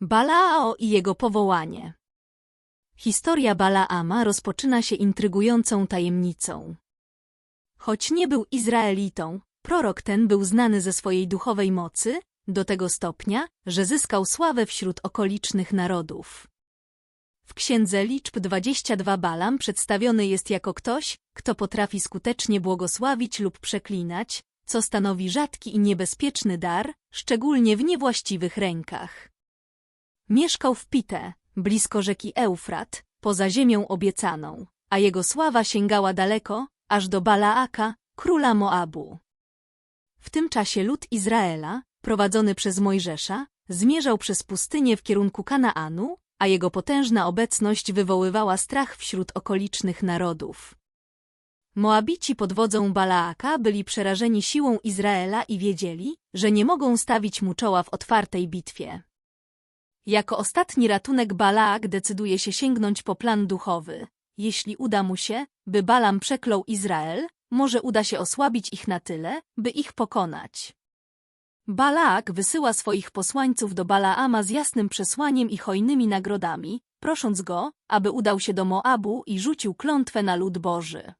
Balao i jego powołanie. Historia Balaama rozpoczyna się intrygującą tajemnicą. Choć nie był Izraelitą, prorok ten był znany ze swojej duchowej mocy, do tego stopnia, że zyskał sławę wśród okolicznych narodów. W księdze liczb 22 Balam przedstawiony jest jako ktoś, kto potrafi skutecznie błogosławić lub przeklinać, co stanowi rzadki i niebezpieczny dar, szczególnie w niewłaściwych rękach. Mieszkał w Pite, blisko rzeki Eufrat, poza ziemią obiecaną, a jego sława sięgała daleko, aż do Balaaka, króla Moabu. W tym czasie lud Izraela, prowadzony przez Mojżesza, zmierzał przez pustynię w kierunku Kanaanu, a jego potężna obecność wywoływała strach wśród okolicznych narodów. Moabici pod wodzą Balaaka byli przerażeni siłą Izraela i wiedzieli, że nie mogą stawić mu czoła w otwartej bitwie. Jako ostatni ratunek Balaak decyduje się sięgnąć po plan duchowy. Jeśli uda mu się, by Balam przeklął Izrael, może uda się osłabić ich na tyle, by ich pokonać. Balaak wysyła swoich posłańców do Balaama z jasnym przesłaniem i hojnymi nagrodami, prosząc go, aby udał się do Moabu i rzucił klątwę na lud Boży.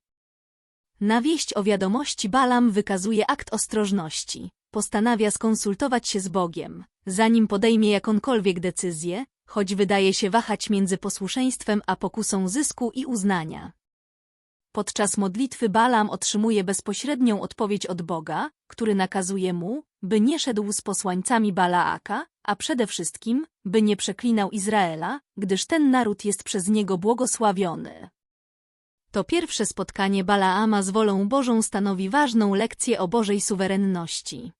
Na wieść o wiadomości Balam wykazuje akt ostrożności. Postanawia skonsultować się z Bogiem, zanim podejmie jakąkolwiek decyzję, choć wydaje się wahać między posłuszeństwem a pokusą zysku i uznania. Podczas modlitwy Balam otrzymuje bezpośrednią odpowiedź od Boga, który nakazuje mu, by nie szedł z posłańcami Balaaka, a przede wszystkim, by nie przeklinał Izraela, gdyż ten naród jest przez niego błogosławiony. To pierwsze spotkanie Balaama z wolą Bożą stanowi ważną lekcję o Bożej suwerenności.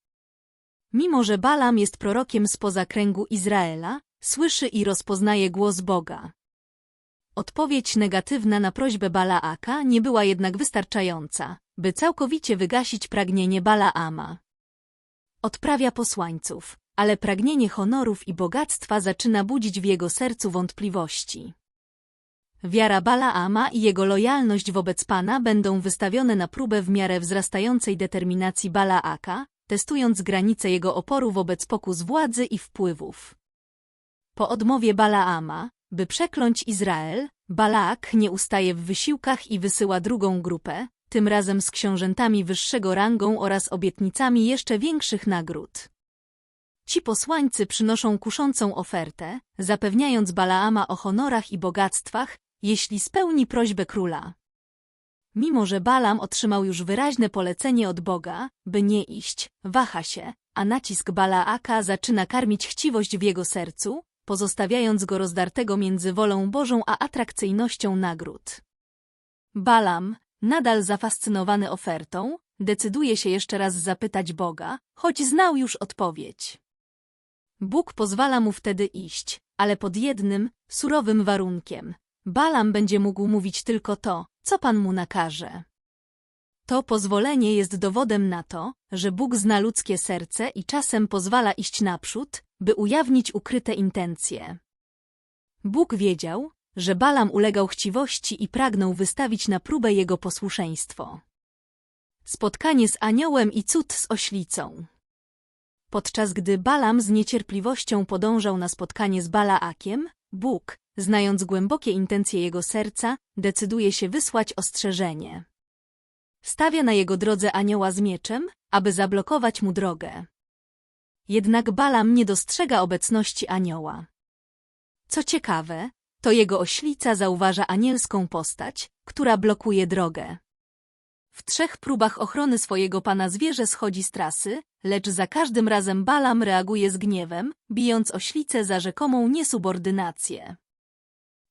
Mimo, że Balam jest prorokiem spoza kręgu Izraela, słyszy i rozpoznaje głos Boga. Odpowiedź negatywna na prośbę Balaaka nie była jednak wystarczająca, by całkowicie wygasić pragnienie Balaama. Odprawia posłańców, ale pragnienie honorów i bogactwa zaczyna budzić w jego sercu wątpliwości. Wiara Balaama i jego lojalność wobec Pana będą wystawione na próbę w miarę wzrastającej determinacji Balaaka, testując granice jego oporu wobec pokus władzy i wpływów. Po odmowie Balaama, by przekląć Izrael, Balaak nie ustaje w wysiłkach i wysyła drugą grupę, tym razem z książętami wyższego rangą oraz obietnicami jeszcze większych nagród. Ci posłańcy przynoszą kuszącą ofertę, zapewniając Balaama o honorach i bogactwach, jeśli spełni prośbę króla. Mimo, że Balam otrzymał już wyraźne polecenie od Boga, by nie iść, waha się, a nacisk Balaaka zaczyna karmić chciwość w jego sercu, pozostawiając go rozdartego między wolą Bożą a atrakcyjnością nagród. Balam, nadal zafascynowany ofertą, decyduje się jeszcze raz zapytać Boga, choć znał już odpowiedź. Bóg pozwala mu wtedy iść, ale pod jednym, surowym warunkiem. Balam będzie mógł mówić tylko to, co Pan mu nakaże. To pozwolenie jest dowodem na to, że Bóg zna ludzkie serce i czasem pozwala iść naprzód, by ujawnić ukryte intencje. Bóg wiedział, że Balam ulegał chciwości i pragnął wystawić na próbę jego posłuszeństwo. Spotkanie z aniołem i cud z oślicą Podczas gdy Balam z niecierpliwością podążał na spotkanie z Balaakiem, Bóg, znając głębokie intencje jego serca, decyduje się wysłać ostrzeżenie. Stawia na jego drodze anioła z mieczem, aby zablokować mu drogę. Jednak Balam nie dostrzega obecności anioła. Co ciekawe, to jego oślica zauważa anielską postać, która blokuje drogę. W trzech próbach ochrony swojego pana zwierzę schodzi z trasy, lecz za każdym razem Balam reaguje z gniewem, bijąc oślicę za rzekomą niesubordynację.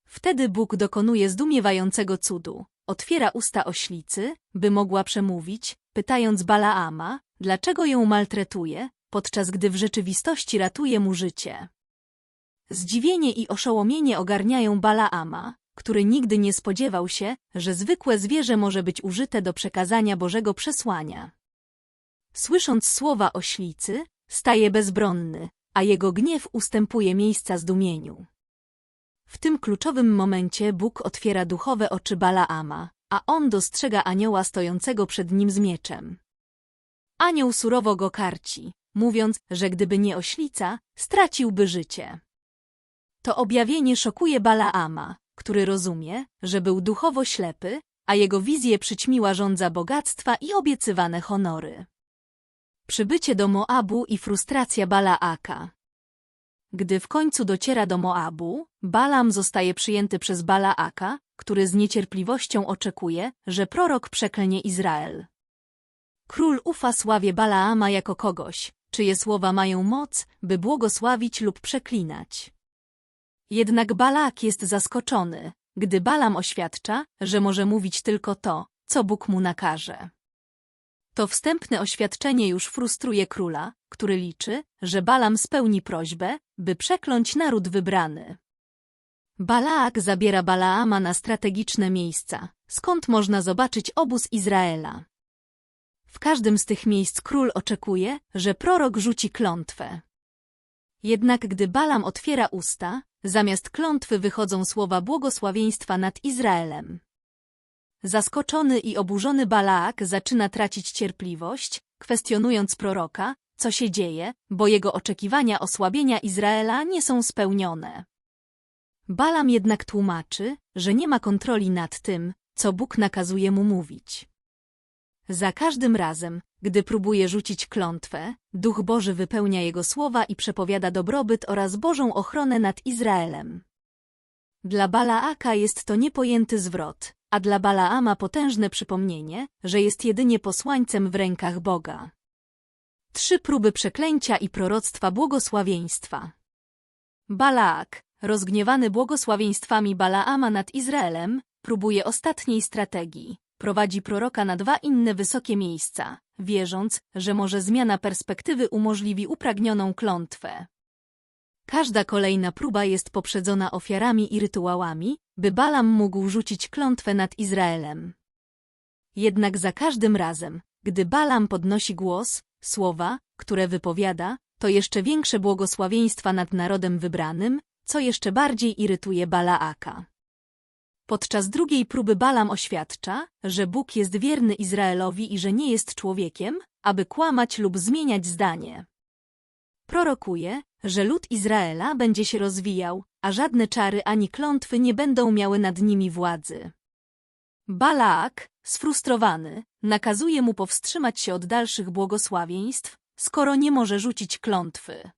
Wtedy Bóg dokonuje zdumiewającego cudu. Otwiera usta oślicy, by mogła przemówić, pytając Balaama, dlaczego ją maltretuje, podczas gdy w rzeczywistości ratuje mu życie. Zdziwienie i oszołomienie ogarniają Balaama, który nigdy nie spodziewał się, że zwykłe zwierzę może być użyte do przekazania Bożego przesłania. Słysząc słowa oślicy, staje bezbronny, a jego gniew ustępuje miejsca zdumieniu. W tym kluczowym momencie Bóg otwiera duchowe oczy Balaama, a on dostrzega anioła stojącego przed nim z mieczem. Anioł surowo go karci, mówiąc, że gdyby nie oślica, straciłby życie. To objawienie szokuje Balaama, który rozumie, że był duchowo ślepy, a jego wizję przyćmiła żądza bogactwa i obiecywane honory. Przybycie do Moabu i frustracja Balaaka. Gdy w końcu dociera do Moabu, Balam zostaje przyjęty przez Balaaka, który z niecierpliwością oczekuje, że prorok przeklnie Izrael. Król ufa sławie Balaama jako kogoś, czyje słowa mają moc, by błogosławić lub przeklinać. Jednak Balak jest zaskoczony, gdy Balam oświadcza, że może mówić tylko to, co Bóg mu nakaże. To wstępne oświadczenie już frustruje króla, który liczy, że Balam spełni prośbę, by przekląć naród wybrany. Balaak zabiera Balaama na strategiczne miejsca, skąd można zobaczyć obóz Izraela. W każdym z tych miejsc król oczekuje, że prorok rzuci klątwę. Jednak gdy Balam otwiera usta, zamiast klątwy wychodzą słowa błogosławieństwa nad Izraelem. Zaskoczony i oburzony Balaak zaczyna tracić cierpliwość, kwestionując proroka, co się dzieje, bo jego oczekiwania osłabienia Izraela nie są spełnione. Balam jednak tłumaczy, że nie ma kontroli nad tym, co Bóg nakazuje mu mówić. Za każdym razem, gdy próbuje rzucić klątwę, Duch Boży wypełnia jego słowa i przepowiada dobrobyt oraz Bożą ochronę nad Izraelem. Dla Balaaka jest to niepojęty zwrot, a dla Balaama potężne przypomnienie, że jest jedynie posłańcem w rękach Boga. Trzy próby przeklęcia i proroctwa błogosławieństwa. Balaak, rozgniewany błogosławieństwami Balaama nad Izraelem, próbuje ostatniej strategii. Prowadzi proroka na dwa inne wysokie miejsca, wierząc, że może zmiana perspektywy umożliwi upragnioną klątwę. Każda kolejna próba jest poprzedzona ofiarami i rytuałami, by Balam mógł rzucić klątwę nad Izraelem. Jednak za każdym razem, gdy Balam podnosi głos, słowa, które wypowiada, to jeszcze większe błogosławieństwa nad narodem wybranym, co jeszcze bardziej irytuje Balaaka. Podczas drugiej próby Balam oświadcza, że Bóg jest wierny Izraelowi i że nie jest człowiekiem, aby kłamać lub zmieniać zdanie. Prorokuje, że lud Izraela będzie się rozwijał, a żadne czary ani klątwy nie będą miały nad nimi władzy. Balaak, sfrustrowany, nakazuje mu powstrzymać się od dalszych błogosławieństw, skoro nie może rzucić klątwy.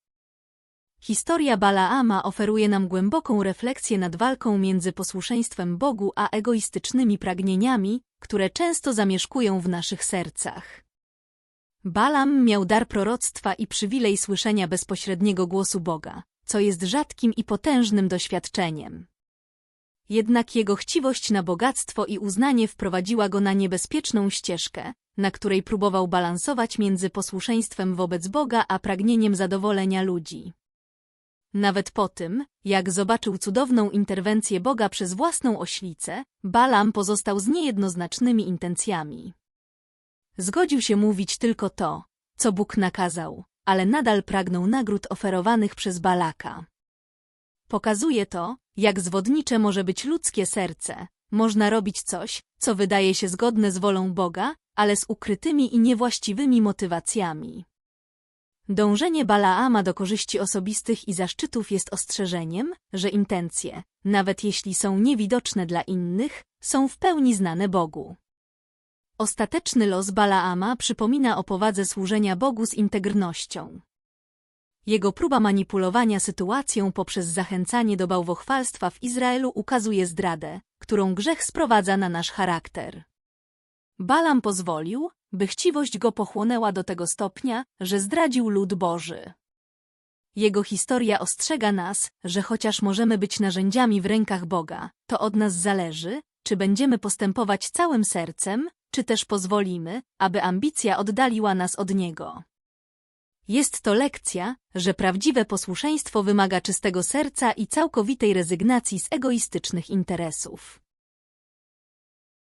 Historia Balaama oferuje nam głęboką refleksję nad walką między posłuszeństwem Bogu a egoistycznymi pragnieniami, które często zamieszkują w naszych sercach. Balam miał dar proroctwa i przywilej słyszenia bezpośredniego głosu Boga, co jest rzadkim i potężnym doświadczeniem. Jednak jego chciwość na bogactwo i uznanie wprowadziła go na niebezpieczną ścieżkę, na której próbował balansować między posłuszeństwem wobec Boga a pragnieniem zadowolenia ludzi. Nawet po tym, jak zobaczył cudowną interwencję Boga przez własną oślicę, Balam pozostał z niejednoznacznymi intencjami. Zgodził się mówić tylko to, co Bóg nakazał, ale nadal pragnął nagród oferowanych przez Balaka. Pokazuje to, jak zwodnicze może być ludzkie serce. Można robić coś, co wydaje się zgodne z wolą Boga, ale z ukrytymi i niewłaściwymi motywacjami. Dążenie Balaama do korzyści osobistych i zaszczytów jest ostrzeżeniem, że intencje, nawet jeśli są niewidoczne dla innych, są w pełni znane Bogu. Ostateczny los Balaama przypomina o powadze służenia Bogu z integrnością. Jego próba manipulowania sytuacją poprzez zachęcanie do bałwochwalstwa w Izraelu ukazuje zdradę, którą grzech sprowadza na nasz charakter. Balam pozwolił, by chciwość go pochłonęła do tego stopnia, że zdradził lud Boży. Jego historia ostrzega nas, że chociaż możemy być narzędziami w rękach Boga, to od nas zależy, czy będziemy postępować całym sercem, czy też pozwolimy, aby ambicja oddaliła nas od Niego. Jest to lekcja, że prawdziwe posłuszeństwo wymaga czystego serca i całkowitej rezygnacji z egoistycznych interesów.